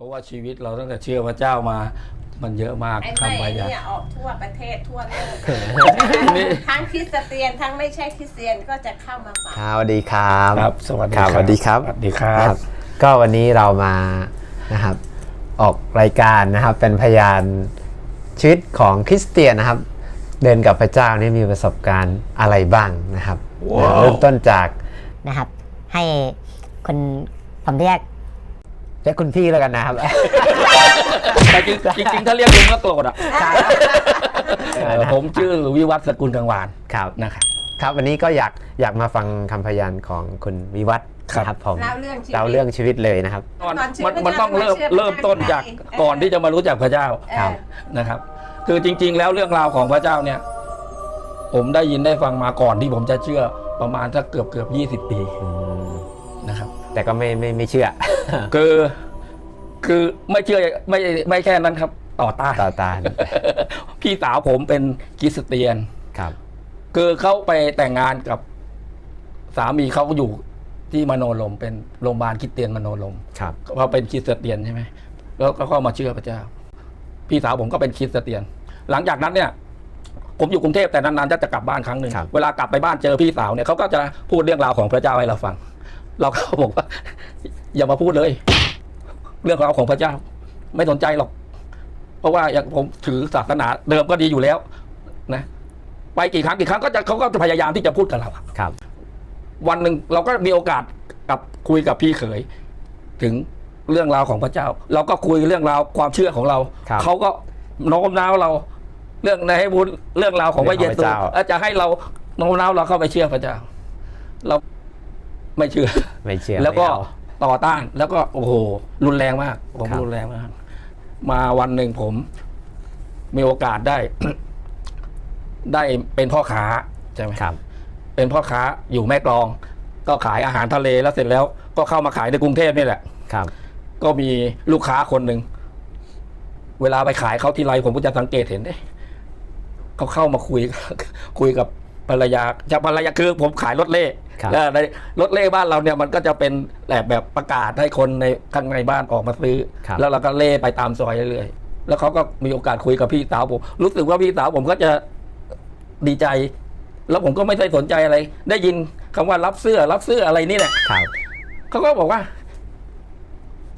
ราะว่าชีวิตเราตั้งแต่เชื่อพระเจ้ามา มันเยอะมากไอ้ไม่คำพยาเนี่ยออกทั่วประเทศทั่วโลกนี่ ทั้งคริสเตียนทั้งไม่ใช่คริสเตียนก็จะเข้ามาฟัง ครับสวัสดีครับครับสวัสดีครับสวัสดีครับสวัสดีครัครับบก็วันนี้เรามานะครับออกรายการนะครับเป็นพยานชีวิตของคริสเตียนนะครับ เดินกับพระเจ้านี่มีประสบการณ์อะไรบ้างนะครับว้าว เริ่มต้นจาก นะครับให้คุณผมเรียก เรียกคุณพี่แล้วกันนะครับ แต่จริงจริงๆถ้าเรียกลุงก็โกรธอะเออผมชื่อวิวัฒน์สกุลกังวานครับ นะครับ ครับวันนี้ก็อยากอยากมาฟังคำพยานของคุณวิวัฒน์ครับ นะครับผมเล่าเรื่องชีวิต เล่าเรื่องชีวิตเลยนะครับตอนตอนเชื่อมันพระมันเจ้าต้องเริ่มเชื่อพระเจ้าเริ่มต้นจากเออ ก่อนที่จะมารู้จักพระเจ้าครับ นะครับ คือจริง ๆ แล้วเรื่องราวของพระเจ้าเนี่ย ผมได้ยินได้ฟังมาก่อนที่ผมจะเชื่อประมาณสักเกือบเกือบยี่สิบปี อืมนะครับ แต่ก็ไม่ไม่ไม่เชื่อ คือคือไม่เชื่อไม่ไม่แค่นั้นครับ ต่อต้านต่อตาน พี่สาวผมเป็นคริสเตียนครับ คือเขาไปแต่งงานกับสามีเขาอยู่ที่มโนลมเป็นโรงพยาบาลคริสเตียนมโนลมครับเขาเป็นคริสเตียนใช่ไหมแล้วก็เข้ามาเชื่อพระเจ้า พี่สาวผมก็เป็นคริสเตียน หลังจากนั้นเนี่ย ผมอยู่กรุงเทพแต่นานๆจะจะกลับบ้านครั้งหนึ่งครับเวลากลับไปบ้านเจอพี่สาวเนี่ยเขาก็จะพูดเรื่องราวของพระเจ้าให้เราฟัง เราก็บอกว่า อย่ามาพูดเลย เรื่องราวของพระเจ้า ไม่สนใจหรอก เพราะว่าอย่างผมถือศาสนาเดิมก็ดีอยู่แล้ว นะ ไปกี่ครั้งกี่ครั้งก็จะเขาก็จะพยายามที่จะพูดกับเราครับ วันหนึ่งเราก็มีโอกาสกับคุยกับพี่เขย ถึงเรื่องราวของพระเจ้า เราก็คุยเรื่องราวความเชื่อของเราครับเขาก็โน้มน้าวเรา เรื่องในให้พูดเรื่องราวของพระเยซูเรื่องของพระเจ้าอาจจะให้เราโน้มน้าวเราเข้าไปเชื่อพระเจ้า เรา ไม่เชื่อ ไม่เชื่อแล้วก็ไม่เอา ต่อต้านแล้วก็โอ้โหรุนแรงมาก ผมครับ รุนแรงมาก มาวันหนึ่งผม มีโอกาสได้ ได้เป็นพ่อค้าใช่ไหมครับ เป็นพ่อค้าอยู่แม่กลอง ก็ขายอาหารทะเลแล้วเสร็จแล้ว ก็เข้ามาขายในกรุงเทพนี่แหละ ครับ ก็มีลูกค้าคนหนึ่ง เวลาไปขายเขาทีไรผมก็จะสังเกตเห็นเด้เขาเข้ามาคุย คุยกับ ภรรยาจะภรรยาคือผมขายรถเล่ครับแล้วในรถเล่บ้านเราเนี่ยมันก็จะเป็นแบบแบบประกาศให้คนในข้างในบ้านออกมาซื้อ ครับ แล้วเราก็เล่ไปตามซอยเรื่อยๆแล้วเขาก็มีโอกาสคุยกับพี่สาวผม รู้สึกว่าพี่สาวผมก็จะดีใจ แล้วผมก็ไม่ได้สนใจอะไร ได้ยินคำว่ารับเสื้อรับเสื้ออะไรนี่แหละ ครับ เขาก็บอกว่า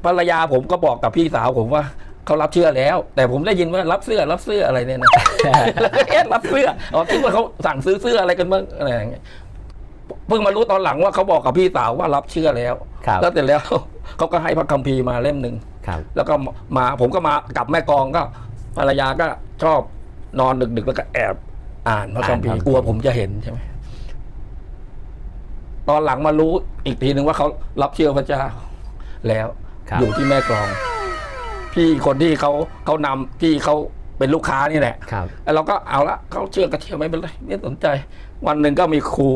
ภรรยาผมก็บอกกับพี่สาวผมว่า เขารับเชื่อแล้ว แต่ผมได้ยินว่ารับเสื้อรับเสื้ออะไรเนี่ยนะแล้วก็เอ๊ะรับเสื้ออ๋อคิดว่าเขาสั่งซื้อเสื้ออะไรกันบ้างอะไรอย่างเงี้ยเพิ่งมารู้ตอนหลังว่าเขาบอกกับพี่สาวว่ารับเชื่อแล้วครับแล้วเสร็จแล้วเขาก็ให้พระคัมภีร์มาเล่มหนึ่งครับแล้วก็มาผมก็มากลับแม่กลองก็ภรรยาก็ชอบนอนดึกๆแล้วก็แอบอ่านพระคัมภีร์อ่านพระคัมภีร์กลัวผมจะเห็นใช่ไหมตอนหลังมารู้อีกทีหนึ่งว่าเขารับเชื่อพระเจ้าแล้วครับอยู่ที่แม่กลอง พี่คนที่เขาเขานำที่เขาเป็นลูกค้านี่แหละครับ แล้วเราก็เอาละเขาเชื่อกระเทียมไม่เป็นไรไม่สนใจ วันหนึ่งก็มีครู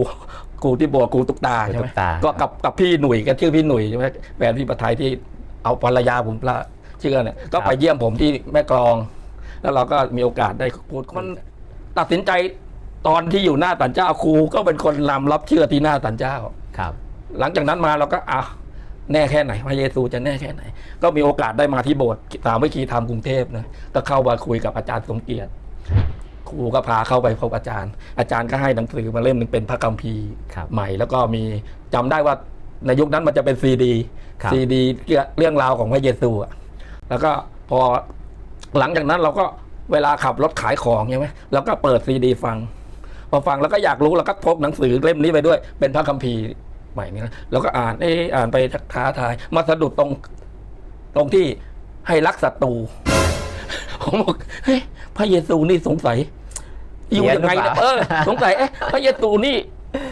ครูที่โบสถ์ครูตุกตาใช่ไหมครูตุ๊กตา ก็กับกับพี่หนุ่ยก็ชื่อพี่หนุ่ยใช่ไหมแฟนพี่ประไทยที่เอาภรรยาผมละเชื่อเนี่ยก็ไปเยี่ยมผมที่แม่กลอง แล้วเราก็มีโอกาสได้พูดมันตัดสินใจตอนที่อยู่หน้าตันเจ้าครูก็เป็นคนนำรับเชื่อที่หน้าตันเจ้า ครับ หลังจากนั้นมาเราก็อะ แน่แค่ไหน พระเยซูจะแน่แค่ไหน ก็มีโอกาสได้มาที่โบสถ์สามวิคีธรรมกรุงเทพนะก็เข้ามาคุยกับอาจารย์สมเกียรติครูก็พาเข้าไปพบอาจารย์ อาจารย์ก็ให้หนังสือมาเล่มหนึ่งเป็นพระคัมภีร์ครับใหม่ แล้วก็มีจำได้ว่าในยุคนั้นมันจะเป็นซีดีครับซีดีเรื่องราวของพระเยซูอะแล้วก็พอหลังจากนั้นเราก็เวลาขับรถขายของใช่ไหมเราก็เปิดซีดีฟังพอฟังแล้วก็อยากรู้เราก็พกหนังสือเล่มนี้ไปด้วย เป็นพระคัมภีร์ ใหม่นี้นะแล้วก็อ่านเอออ่านไปท้าทาย มาสะดุดตรงตรงที่ให้รักศัตรูผมบอกเฮ้ยพระเยซูนี่สงสัย อยู่ยังไงเนี่ยเพี้เอยนอหรือเปล่าสงสัยเอ๊ะพระเยซูนี่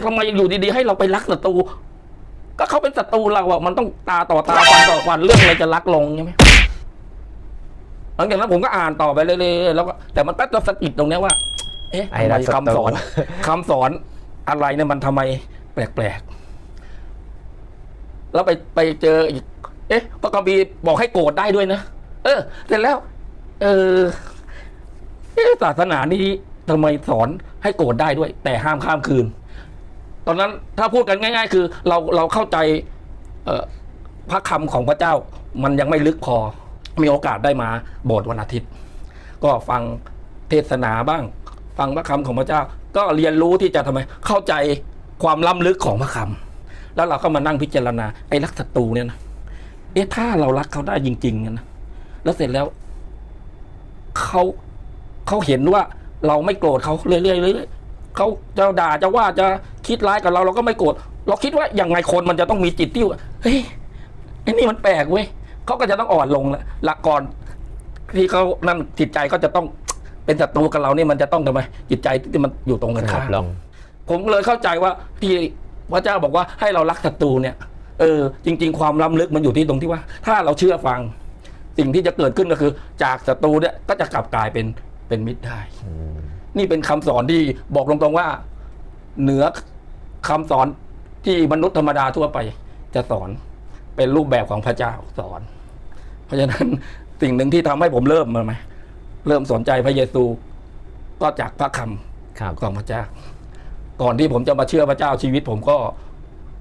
ทำไมอยู่ดีๆ ให้เราไปรักศัตรูก็เขาเป็นศัตรูเราอะมันต้องตาต่อตาฟันต่อฟันเรื่องอะไรจะรักลงใช่ไหมหลังจากนั้นผมก็อ่านต่อไปเรื่อยๆแล้วก็แต่มันก็จะสะกิดตรงเนี้ยว่า เอ๊ะไอ้ทำรัไมกศัตรูคำสอนคำสอนอะไรเนี่ยมันทำไม แปลกๆ แล้วไปไปเจออีกเอ๊ะพระคัมภีบอกให้โกรธได้ด้วยนะเออ เสร็จแล้ว เออเอศาสนานี้ทำไมสอนให้โกรธได้ด้วย แต่ห้ามข้ามคืน ตอนนั้นถ้าพูดกันง่าย ๆ คือ เราเราเข้าใจ เออพระคำของพระเจ้า มันยังไม่ลึกพอ มีโอกาสได้มา โบสถ์วันอาทิตย์ ก็ฟังเทศนาบ้าง ฟังพระคำของพระเจ้า ก็เรียนรู้ที่จะทำไม เข้าใจความล้ำลึกของพระคำ แล้วเราก็มานั่งพิจารณาไอ้รักศัตรูเนี่ยนะเอ๊ะถ้าเรารักเขาได้จริงๆเนี่ยนะแล้วเสร็จแล้วเขาเขาเห็นว่าเราไม่โกรธเขาเรื่อยๆเรื่อยๆเขาจะด่าจะว่าจะคิดร้ายกับเราเราก็ไม่โกรธเราคิดว่าอย่างไงคนมันจะต้องมีจิตที่ว่าเฮ้ยไอ้นี่มันแปลกเว้ยเขาก็จะต้องอ่อนลงแล้วหลักก่อนที่เขานั่นจิตใจก็จะต้องเป็นศัตรูกับเราเนี่ยมันจะต้องทำไมจิตใจที่มันอยู่ตรงกันสงข้าบมลงผมเลยเข้าใจว่าที่ พระเจ้าบอกว่าให้เรารักศัตรูเนี่ยเออจริง ๆ ความล้ำลึกมันอยู่ที่ตรงที่ว่า ถ้าเราเชื่อฟัง สิ่งที่จะเกิดขึ้นก็คือ จากศัตรูเนี่ยก็จะกลับกลายเป็นเป็นมิตรได้ นี่เป็นคำสอนที่บอกตรงๆว่า เหนือคำสอนที่มนุษย์ธรรมดาทั่วไป จะสอนเป็นรูปแบบของพระเจ้าสอน เพราะฉะนั้นสิ่งหนึ่งที่ทำให้ผมเริ่มมาไหมเริ่มสนใจพระเยซูก็จากพระคำครับของพระเจ้า ก่อนที่ผมจะมาเชื่อพระเจ้าชีวิต ผมก็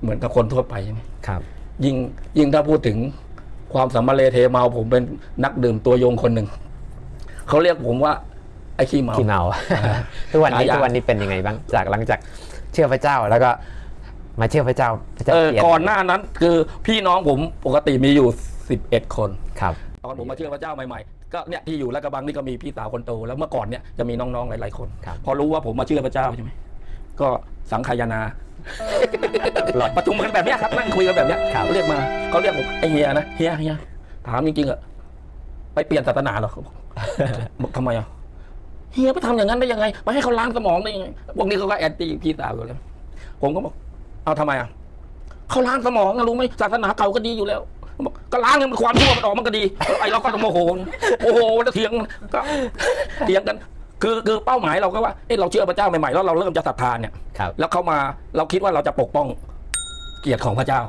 เหมือนกับคนทั่วไปใช่ไหมครับ ยิ่งยิ่งถ้าพูดถึงความสัมมาเลเทเมา ผมเป็นนักดื่มตัวยงคนหนึ่งเขาเรียกผมว่า ไอ้ขี้เมาที่เมาทุกวันนี้ฉายาทุกวันนี้เป็นยังไงบ้างจากหลังจากเชื่อพระเจ้าแล้วก็ มาเชื่อพระเจ้าพระเจ้าเออเปลี่ยนก่อนหน้านั้น คือพี่น้องผมปกติมีอยู่สิบเอ็ดคนครับตอนผมมาเชื่อพระเจ้าใหม่ๆก็เนี่ยที่อยู่ลาดกระบังนี่ก็มีพี่สาวคนโตแล้วเมื่อก่อนเนี่ยจะมีน้องๆหลายๆคนครับพอรู้ว่าผมมาเชื่อพระเจ้าใช่ไหม ก็สังขายนาหลอดประชุมกันแบบเนี้ยครับนั่งคุยกันแบบเนี้ยครับเรียกมาเขาเรียกผมไอเฮียนะเฮียเฮียถามจริงๆอะไปเปลี่ยนศาสนาเหรอเขาบอกบอกทำไมอะเฮียไปทำอย่างนั้นได้ยังไงไปให้เขาล้างสมองได้ยังไงพวกนี้เขาก็แอนตี้พี่สาวอยู่แล้วผมก็บอกเอาทำไมอะเขาล้างสมองนะรู้ไหมศาสนาเก่าก็ดีอยู่แล้วบอกก็ล้างให้มันความชั่วมันออกมันก็ดีไอเราก็ต้องโมโหโอ้โหแล้วเถียงก็เถียงกัน คือคือเป้าหมายเราก็ว่าเอ้เราเชื่อพระเจ้าใหม่ๆแล้วเราเริ่มจะศรัทธาเนี่ยครับ แล้วเขามาเราคิดว่าเราจะปกป้องเกียรติของพระเจ้า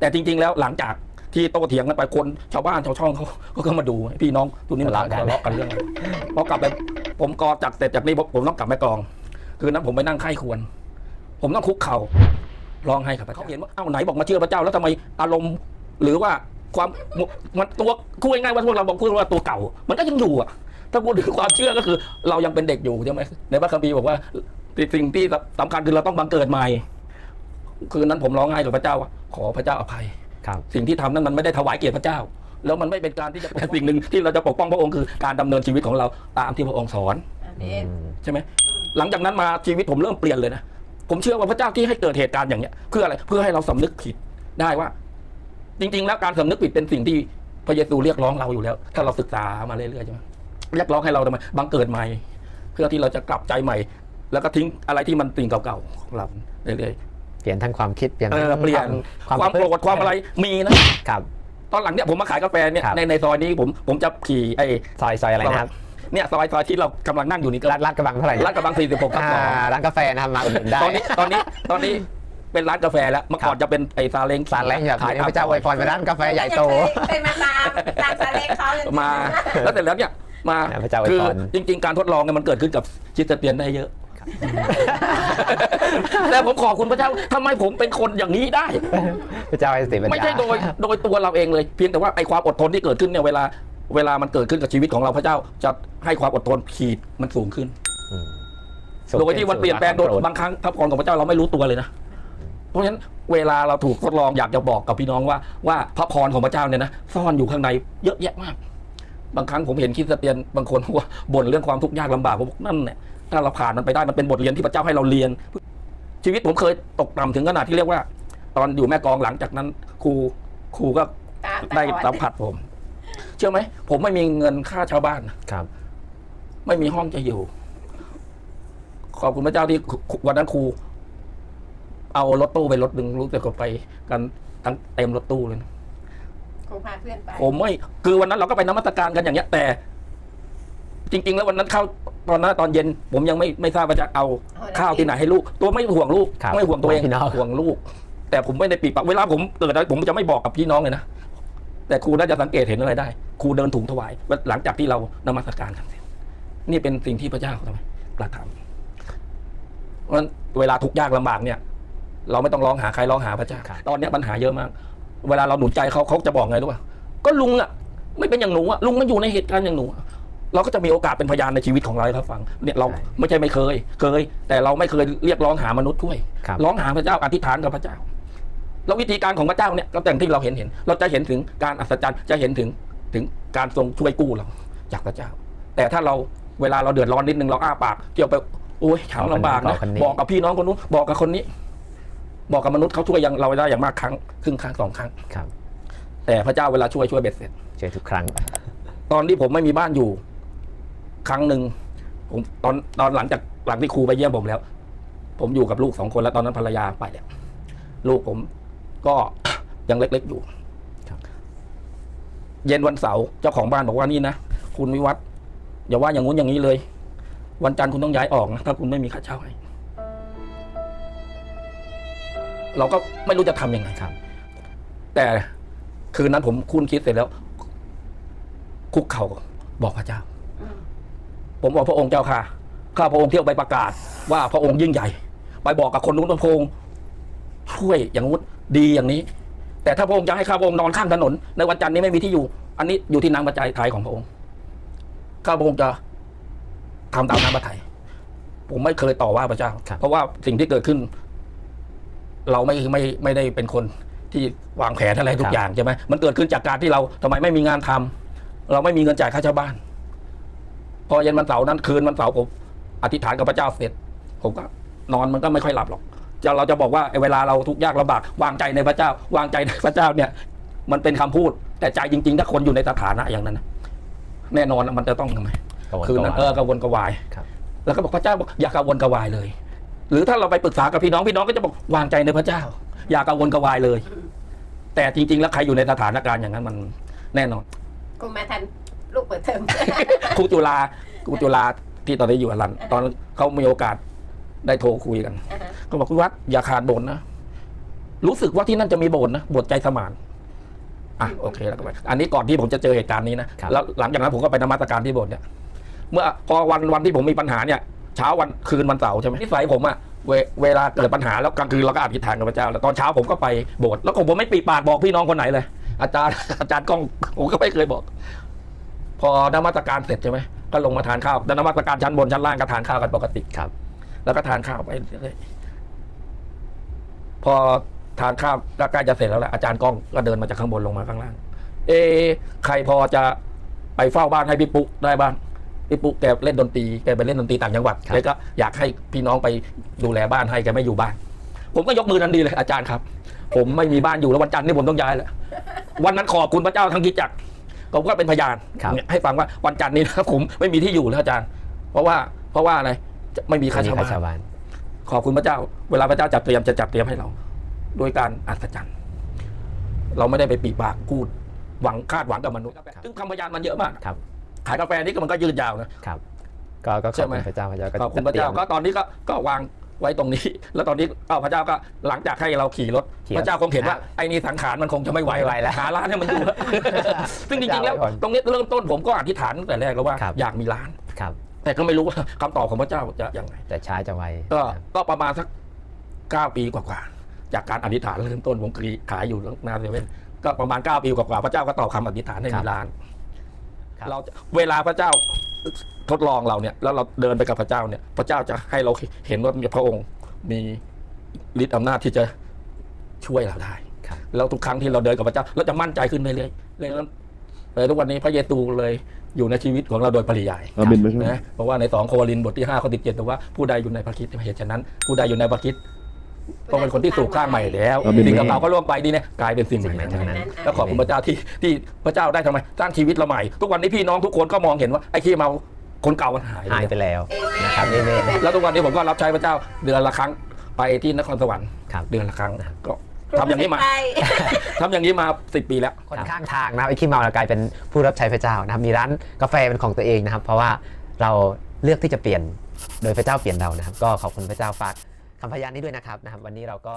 แต่จริง ๆ แล้วหลังจากที่โตเถียงกันไปคนชาวบ้านชาวช่องเขาเขาก็มาดูพี่น้องตัวนี้มันทะเลาะกันทะเลาะกันเรื่องอะไรพอกลับไปผมกอจากเสร็จจากนี้ผมผมต้องกลับแม่กลอง คือนั้นผมไปนั่งไข้ควร ผมต้องคุกเข่าร้องไห้กับพระเจ้าเขาเห็นว่าเอ้าไหนบอกมาเชื่อพระเจ้าแล้วทำไมอารมณ์หรือว่าความมันตัวคุยง่ายๆว่าพวกเราบอกพูดว่าตัวเก่า มันก็ยังอยู่อะ ถ้าพูดถึงความเชื่อก็คือ เรายังเป็นเด็กอยู่ใช่ไหมในพระคัมภีร์บอกว่าสิ่งที่สำคัญคือเราต้องบังเกิดใหม่ คืนนั้นผมร้องไห้กับพระเจ้าว่าขอพระเจ้าอภัยครับสิ่งที่ทำนั้นมันไม่ได้ถวายเกียรติพระเจ้า แล้วมันไม่เป็นการที่จะแต่สิ่งหนึ่งที่เราจะปกป้องพระองค์คือการดำเนินชีวิตของเราตามที่พระองค์สอนอาเมนใช่ไหมหลังจากนั้นมาชีวิตผมเริ่มเปลี่ยนเลยนะผมเชื่อว่าพระเจ้าที่ให้เกิดเหตุการณ์อย่างเนี้ยเพื่ออะไรเพื่อให้เราสำนึกผิดได้ว่า จริง ๆ แล้วการสำนึกผิดเป็นสิ่งที่พระเยซูเรียกร้องเราอยู่แล้ว ถ้าเราศึกษามาเรื่อยๆใช่ไหม เรียกร้องให้เราทำไมบังเกิดใหม่ เพื่อที่เราจะกลับใจใหม่ แล้วก็ทิ้งอะไรที่มันสิ่งเก่าๆของเราเรื่อยเปลี่ยนทั้งความคิดเปลี่ยนๆเอทั้องเปลี่ยนความความโกรธความอะไรมีนะครับ ตอนหลังเนี่ยผมมาขายกาแฟเนี่ยครับในในซอยนี้ผมผมจะขี่ไอ้ซอยซอยอะไรนะครับเนี่ยซอยซอยที่เรากำลังนั่งอยู่นี่ก็ร้านลาดกระบังเท่าไหร่ลาดกระบัง46ทับอ่าสองร้านกาแฟนะครับมาอุดหนุนได้ตอนนี้ตอนนี้ตอนนี้เป็นร้านกาแฟแล้วเมื่อก่อนจะเป็นไอ้ซาเล้งสารแรงแบบนี้พระเจ้าอวยพรไปร้านกาแฟใหญ่โตเคยมาตามตามสาเล็กเขาเลยมาแล้วเสร็จแล้วเนี่ย มาพระเจ้าอวยพร คือจริง ๆ การทดลองเนี่ยมันเกิดขึ้นกับคริสเตียนได้เยอะ แต่ผมขอบคุณพระเจ้าทำไมผมเป็นคนอย่างนี้ได้ พระเจ้าให้สติปัญญาไม่ใช่โดยโดยตัวเราเองเลย เพียงแต่ว่าไอ้ความอดทนที่เกิดขึ้นเนี่ยเวลาเวลามันเกิดขึ้นกับชีวิตของเราพระเจ้าจะให้ความอดทนขีดมันสูงขึ้นสูงโดยที่มันเปลี่ยนแปลงโดยสู่บางครั้งพระพรของพระเจ้าเราไม่รู้ตัวเลยนะ เพราะฉะนั้นเวลาเราถูกทดลองอยากจะบอกกับพี่น้องว่าว่าพระพรของพระเจ้าเนี่ยนะซ่อนอยู่ข้างในเยอะแยะมาก บางครั้งผมเห็นคริสเตียนบางคนว่าบ่นเรื่องความทุกข์ยากลำบากผมบอกนั่นเนี่ยถ้าเราผ่านมันไปได้มันเป็นบทเรียนที่พระเจ้าให้เราเรียน ชีวิตผมเคยตกต่ำถึงขนาดที่เรียกว่า ตอนอยู่แม่กลองหลังจากนั้น ครูครูก็ตามได้ตลอสัมผัสผม เชื่อไหมผมไม่มีเงินค่าชาวบ้านนะครับ ไม่มีห้องจะอยู่ ขอบคุณพระเจ้าที่วันนั้นครู เอารถตู้ไปรถหนึ่งรู้สึกว่าไปกันทั้งเต็มรถตู้เลยนะ ครูพาเพื่อนไปผมไม่คือวันนั้นเราก็ไปนมัสการกันอย่างเงี้ย แต่ จริง ๆ แล้ววันนั้นเข้าตอนนั้นตอนเย็น ผมยังไม่ไม่ทราบว่าจะเอาข้าวที่ไหนให้ลูก ตัวไม่ห่วงลูก ครับไม่ห่วงตัวเองพี่น้อง ห่วงลูก แต่ผมไม่ได้ปิดปากเวลาผมเกิดอะไรผมจะไม่บอกกับพี่น้องเลยนะแต่ครูน่าจะสังเกตเห็นอะไรได้ครูเดินถุงถวายหลังจากที่เรานมัสการกันเสร็จนี่เป็นสิ่งที่พระเจ้าทำไมประทานเพราะฉะนั้นเวลาทุกข์ยากลำบากเนี่ย เราไม่ต้องร้องหาใครร้องหาพระเจ้าครับ ตอนเนี้ยปัญหาเยอะมาก เวลาเราหนุนใจเขาเขาจะบอกไงรู้ป่ะก็ลุงอะ ไม่เป็นอย่างหนูอะลุงไม่อยู่ในเหตุการณ์อย่างหนูอะเราก็จะมีโอกาสเป็นพยานในชีวิตของเราให้เขาฟังเนี่ยเราใช่ไม่ใช่ไม่เคย เคย แต่เราไม่เคยเรียกร้องหามนุษย์ช่วยครับ ร้องหาพระเจ้าอธิษฐานกับพระเจ้า แล้ววิธีการของพระเจ้าเนี่ยก็อย่างที่เราเห็นเห็น เราจะเห็นถึงการอัศจรรย์จะเห็นถึงถึงการทรงช่วยกู้เรา จากพระเจ้า แต่ถ้าเราเวลาเราเดือดร้อนนิดนึงเราอ้าปากเกี่ยวไปโอ้ยฉันลำบากนะบอกคนนี้บอกกับพี่น้องคนนู้นบอกกับคนนี้ บอกกับมนุษย์เขาช่วยยังเราได้อย่างมากครั้งครึ่งครั้งสองครั้ง ครับแต่พระเจ้าเวลาช่วยช่วยเบ็ดเสร็จ เจอทุกครั้ง ตอนที่ผมไม่มีบ้านอยู่ ครั้งหนึ่งผมตอนตอนหลังจากหลังที่ครูไปเยี่ยมผมแล้ว ผมอยู่กับลูกสองคนแล้วตอนนั้นภรรยาไปแล้วลูกผมก็ยังเล็กๆอยู่ครับเย็นวันเสาร์เจ้าของบ้านบอกว่านี่นะคุณวิวัฒน์อย่าว่าอย่างงู้นอย่างนี้เลย วันจันทร์คุณต้องย้ายออกนะถ้าคุณไม่มีค่าเช่าให้ เราก็ไม่รู้จะทำยังไงครับ แต่คืนนั้นผมคุ้นคิดเสร็จแล้ว คุกเข่าบอกพระเจ้าอืมผมบอกพระองค์เจ้าค่ะข้าพระองค์เที่ยวไปประกาศ ว่าพระองค์ยิ่งใหญ่ ไปบอกกับคนนู้นพระองค์ช่วยอย่างงู้นดีอย่างนี้ แต่ถ้าพระองค์จะให้ข้าพระองค์นอนข้างถนน ในวันจันทร์นี้ไม่มีที่อยู่ อันนี้อยู่ที่นางประจัยไทยของพระองค์ข้าพระองค์จะทำตามน้ำพระทัยผมไม่เคยต่อว่าพระเจ้าครับเพราะว่าสิ่งที่เกิดขึ้น เราไม่ไม่ไม่ได้เป็นคนที่วางแผนอะไรทุกอย่างใช่ไหมมันเกิดขึ้นจากการที่เราทำไมไม่มีงานทำเราไม่มีเงินจ่ายค่าเช่าบ้าน พอเย็นวันเสาร์นั้นคืนวันเสาร์ผมอธิษฐานกับพระเจ้าเสร็จ ผมก็นอนมันก็ไม่ค่อยหลับหรอกจะเราจะบอกว่าไอ้เวลาเราทุกข์ยากลำบาก วางใจในพระเจ้า วางใจในพระเจ้าเนี่ย มันเป็นคำพูด แต่ใจจริงๆ ถ้าคนอยู่ในสถานะอย่างนั้นนะแน่นอนนะมันจะต้องทำไมกระวนคืนนั้นเอกระวายอกระวนกระวายครับแล้วก็บอกพระเจ้าบอกอย่ากระวนกระวายเลย หรือถ้าเราไปปรึกษากับพี่น้องพี่น้องก็จะบอกวางใจในพระเจ้า อย่ากระวนกระวายเลย แต่จริง ๆ แล้วใครอยู่ในสถานการณ์อย่างนั้นมันแน่นอนกูมาทันลูกเปิดเทอมครูจุฬาครูจุฬาที่ตอนนี้อยู่อลันตอนเขามีโอกาสได้โทรคุยกันอ่าฮะก็บอกคุณวัดอย่าขาดโบสถ์นะรู้สึกว่าที่นั่นจะมีโบสถ์นะโบสถ์ใจสมานอะโอเคแล้วก็ไปอันนี้ก่อนที่ผมจะเจอเหตุการณ์นี้นะครับแล้วหลังจากนั้นผมก็ไปนมัสการที่โบสถ์เนี่ยเมื่อพอวันวันที่ผมมีปัญหาเนี่ย เช้าวันคืนวันเสาร์ใช่ไหมนิสัยผมอะเวเวลาเกิดปัญหาแล้วกลางคืนเราก็อธิษฐานกับพระเจ้าแล้วตอนเช้าผมก็ไปโบสถ์แล้วก็ผมไม่ปีปากบอกพี่น้องคนไหนเลย อาจารย์อาจารย์กล้องผมก็ไม่เคยบอก พอนมัสการเสร็จใช่ไหมก็ลงมาทานข้าวนมัสการชั้นบนชั้นล่างก็ทานข้าวกันปกติครับ แล้วก็ทานข้าวไปเรื่อยๆพอทานข้าวก็ใกล้จะเสร็จแล้วแหละอาจารย์กล้องก็เดินมาจากข้างบนลงมาข้างล่าง เอะใครพอจะไปเฝ้าบ้านให้พี่ปุ๊กได้บ้าง พี่ปุ๊กแกเล่นดนตรีแกไปเล่นดนตรีต่างจังหวัดครับแกก็อยากให้พี่น้องไปดูแลบ้านให้แกไม่อยู่บ้าน ผมก็ยกมือทันทีเลยอาจารย์ครับ ผมไม่มีบ้านอยู่แล้ววันจันทร์นี่ผมต้องย้ายแล้ววันนั้นขอบคุณพระเจ้าทั้งกิจจักรผมก็เป็นพยานครับเนี่ยให้ฟังว่าวันจันทร์นี้นะผมไม่มีที่อยู่แล้วอาจารย์ เพราะว่าเพราะว่าอะไรจะไม่มีค่ามีเช่าค่าบ้านชาวบ้านขอบคุณพระเจ้า เวลาพระเจ้าจัดเตรียมจะจัดเตรียมให้เรา โดยการอัศจรรย์ เราไม่ได้ไปปีปากพูดหวังคาดหวังกับมนุษย์ครับซึ่งคำพยานมันเยอะมากครับ ขายกาแฟนี่ก็มันก็ยืดยาวนะครับ ก็ก็ขใช่อบไหมคุณพระเจ้าพระเจ้าก็ขอบคุณพระเจ้าตยมก็ตอนนี้ก็ก็วางไว้ตรงนี้ แล้วตอนนี้เอาพระเจ้าก็หลังจากให้เราขี่รถขี่รถพระเจ้าคงเห็นว่าอะไอ้นี่สังขารมันคงจะไม่ไหวไม่ไหวแล้วหาร้านให้มันอยู่ซึ่งจริงๆแล้วพระเจ้าไว้ก่อนตรงนี้เริ่มต้นผมก็อธิษฐานตั้งแต่แรกแล้วว่าครับอยากมีร้านครับ แต่ก็ไม่รู้ว่าคำตอบของพระเจ้าจะยังไงแต่ช้าจะไวก็ครับก็ประมาณสักเก้าปีกว่าๆจากการอธิษฐานเริ่มต้นผมขายอยู่หน้าเซเว่นก็ประมาณเก้าปีกว่าๆพระเจ้าก็ตอบคำอธิษฐานให้มีร้านครับ เราจะเวลาพระเจ้าทดลองเราเนี่ยแล้วเราเดินไปกับพระเจ้าเนี่ย พระเจ้าจะให้เราเห็นว่ามีพระองค์มีฤทธิ์อำนาจที่จะช่วยเราได้ครับแล้วทุกครั้งที่เราเดินกับพระเจ้าเราจะมั่นใจขึ้นเรื่อยๆเลยเลยทุกวันนี้พระเยซูเลยอยู่ในชีวิตของเราโดยปริยายอาเมนไหมครับนะเพราะว่าในสองโครินธ์บทที่ห้าข้อที่เจ็ดบอกว่าผู้ใดอยู่ในพระคริสต์เหตุฉะนั้น ผู้ใดอยู่ในพระคริ สต์ก็เป็นคนที่สูงข้างใหม่แล้วอาเมนสิ่งเก่าๆก็ล่วงไปดีเนี่ยกลายเป็นสิ่งใหม่สิ่งใหม่ทั้งนั้นทั้งนั้นแล้วขอบคุณพระเจ้าที่ที่พระเจ้าได้ทำไมสร้างชีวิตเราใหม่ ทุกวันนี้พี่น้องทุกคนก็มองเห็นว่าไอ้ขี้เมาคนเก่ามันหายหายไปแล้วนะครับเอเมนแล้วทุกวันนี้ผมก็รับใช้พระเจ้าเดือนละครั้งไปที่นครสวรรค์ครับเดือนละครั้งก็ทำอย่างนี้มาไปทำอย่างนี้มาสิบปีแล้วคนข้างทางนะครับไอ้ขี้เมาเรากลายเป็นผู้รับใช้พระเจ้านะครับมีร้านกาแฟเป็นของตัวเองนะครับ เพราะว่าเราเลือกที่จะเปลี่ยนโดยพระเจ้าเปลี่ยนเรานะครับ ก็ขอบคุณพระเจ้าฝาก คำพยานนี้ด้วยนะครับนะครับ วันนี้เราก็